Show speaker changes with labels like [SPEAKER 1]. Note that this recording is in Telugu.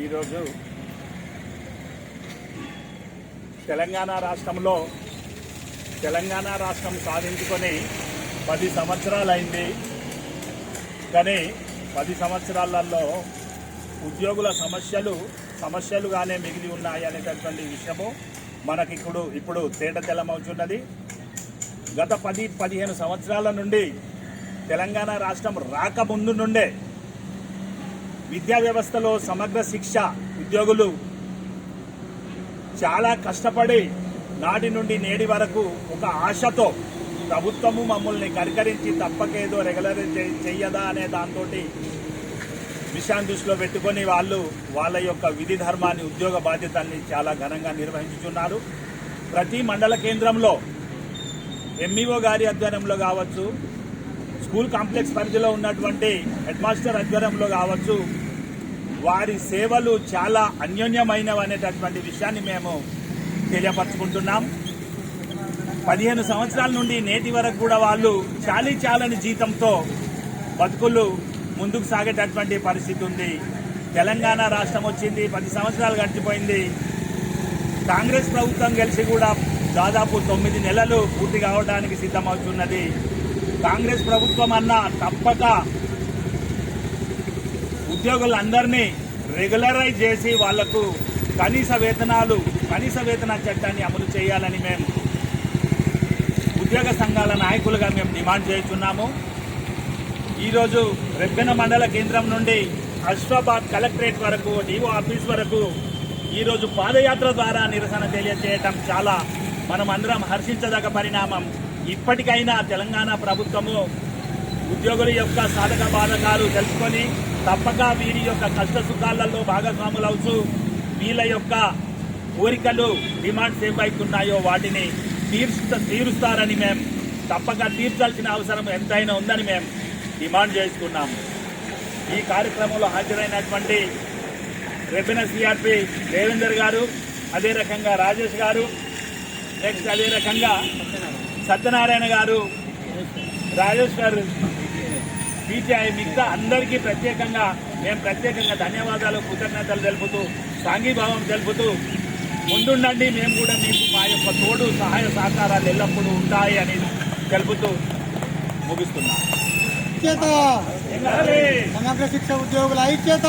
[SPEAKER 1] ఈరోజు తెలంగాణ రాష్ట్రంలో తెలంగాణ రాష్ట్రం సాధించుకొని పది సంవత్సరాలైంది. కానీ పది సంవత్సరాలలో ఉద్యోగుల సమస్యలు సమస్యలుగానే మిగిలి ఉన్నాయి అనేటటువంటి విషయము మనకి ఇప్పుడు ఇప్పుడు తేట తెల్లమవుతున్నది గత పది పదిహేను సంవత్సరాల నుండి తెలంగాణ రాష్ట్రం రాకముందు నుండే విద్యా వ్యవస్థలో సమగ్ర శిక్ష ఉద్యోగులు చాలా కష్టపడి నాటి నుండి నేడి వరకు ఒక ఆశతో ప్రభుత్వము మమ్మల్ని కరికరించి తప్పకేదో రెగ్యులర్ చెయ్యదా అనే దాంతో విషయాన్ని దృష్టిలో పెట్టుకొని వాళ్ళు వాళ్ళ యొక్క విధి ధర్మాన్ని ఉద్యోగ బాధ్యతల్ని చాలా ఘనంగా నిర్వహించుతున్నారు ప్రతి మండల కేంద్రంలో ఎంఈఓ గారి ఆధ్వర్యంలో కావచ్చు స్కూల్ కాంప్లెక్స్ పరిధిలో ఉన్నటువంటి హెడ్ మాస్టర్ ఆధ్వర్యంలో కావచ్చు వారి సేవలు చాలా అన్యోన్యమైనవి అనేటటువంటి విషయాన్ని మేము తెలియపరచుకుంటున్నాం. పదిహేను సంవత్సరాల నుండి నేటి వరకు కూడా వాళ్ళు చాలీ చాలని జీతంతో బతుకులు ముందుకు సాగేటటువంటి పరిస్థితి ఉంది. తెలంగాణ రాష్ట్రం వచ్చింది పది సంవత్సరాలు గడిచిపోయింది. కాంగ్రెస్ ప్రభుత్వం గెలిచి కూడా దాదాపు తొమ్మిది నెలలు పూర్తి కావడానికి సిద్ధమవుతున్నది. కాంగ్రెస్ ప్రభుత్వం అన్న తప్పక ఉద్యోగులందరినీ రెగ్యులరైజ్ చేసి వాళ్ళకు కనీస వేతనాలు కనీస వేతన చట్టాన్ని అమలు చేయాలని మేము ఉద్యోగ సంఘాల నాయకులుగా మేము డిమాండ్ చేస్తున్నాము. ఈరోజు రెబ్బెన మండల కేంద్రం నుండి అశ్వాబాద్ కలెక్టరేట్ వరకు డిఓ ఆఫీస్ వరకు ఈరోజు పాదయాత్ర ద్వారా నిరసన తెలియజేయటం చాలా మనం అందరం హర్షించదగ్గ పరిణామం. ఇప్పటికైనా తెలంగాణ ప్రభుత్వము ఉద్యోగుల యొక్క సాధక బాధకాలు తెలుసుకొని తప్పక వీరి యొక్క కష్ట సుఖాలలో భాగస్వాములు అవుతూ వీళ్ళ యొక్క కోరికలు డిమాండ్స్ ఏవైతున్నాయో వాటిని తీర్చ తీరుస్తారని మేము తప్పక తీర్చాల్సిన అవసరం ఎంతైనా ఉందని మేము డిమాండ్ చేసుకున్నాము ఈ కార్యక్రమంలో హాజరైనటువంటి రెబెన సిఆర్పి దేవేందర్ గారు అదే రకంగా రాజేష్ గారు నెక్స్ట్ అదే రకంగా సత్యనారాయణ గారు రాజేష్ గారు బీటీఐ మిగతా అందరికీ ప్రత్యేకంగా మేము ప్రత్యేకంగా ధన్యవాదాలు కృతజ్ఞతలు తెలుపుతూ సాంఘీభావం తెలుపుతూ ముందుండండి. మేము కూడా మీకు మా యొక్క తోడు సహాయ సహకారాలు ఎల్లప్పుడూ ఉంటాయి అని తెలుపుతూ ముగిస్తున్నాం.
[SPEAKER 2] ఐక్యత శిక్ష ఉద్యోగుల ఐక్యత